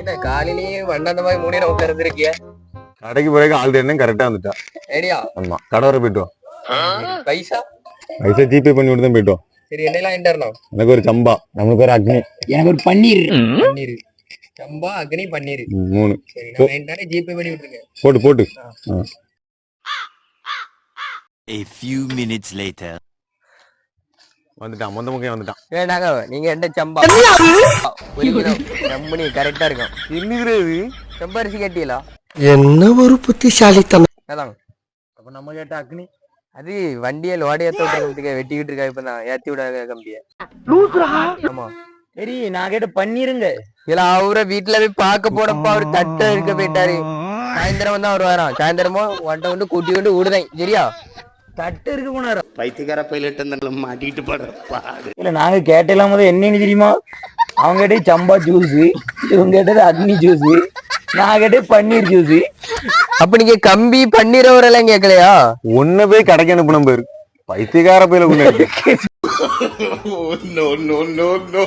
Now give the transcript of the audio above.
என்ன காலையிலேயே வண்ணாந்த மாதிரி மூணு நேரம் உட்கார்ந்துருக்கிய கடைக்கு போறதுக்கு ஆள் தேடினேன் கரெக்டா வந்துட்டா. ஐடியா ஆமா கடை வரை போயிட்டு வா. பைசா? பைசா ஜிபே பண்ணி விட்டு தான் போயிட்டு வா. சரி என்னெல்லாம் இன்டர்னோ எனக்கு ஒரு சம்பா நம்மளுக்கு ஒரு அக்னி. எனக்கு ஒரு பன்னீர். பன்னீர். சம்பா அக்னி பன்னீர். மூணு. சரி நான் வேண்டானே ஜிபே பண்ணி விட்டுருங்க போட்டு போட்டு. A few minutes later. வந்துட்டான் மொந்த முக்கையும் வந்துட்டான். வேண்டாங்க நீங்க என்ன சம்பா? கம்பெனி கரெக்டா இருக்கும் என்னது செம்பரிசி கேட்டீங்களா என்ன ஒரு புத்திசாலித்தனம். அதான். அப்ப நம்ம கேட்ட அக்னி? அது வண்டியை லோடி ஏத்த விட்டுறதுக்கு வெட்டிக்கிட்டு இருக்கா இப்ப நான் ஏத்தி விட கம்பிய. ஆமா. சரி நான் கேட்ட பன்னீருங்க. இல்ல அவரை வீட்டுல போய் பார்க்க போனப்ப அவரு தட்டை இருக்க போயிட்டாரு. சாயந்தரம் தான் அவர் வரான் சாயந்தரமும் ஒன்ட்ட வந்து கூட்டி கொண்டு விடுதேன் சரியா? தட்டு இருக்கு போனாரு பைத்தியக்கார பைலட் மாட்டிக்கிட்டு படுற பாடு. இல்ல நாங்க கேட்டெல்லாம் போது என்னன்னு தெரியுமா? அவங்க கேட்டது சம்பா ஜூஸ் இவங்க கேட்டது அக்னி ஜூஸ் நான் கேட்டது பன்னீர் ஜூஸ் அப்ப நீங்க கம்பி பன்னீரவரெல்லாம் கேட்கலையா? ஒன்ன போய் கடைக்கு அனுப்பின பேரு. பைத்தியக்கார போயில கொண்டு நோ நோ நோ நோ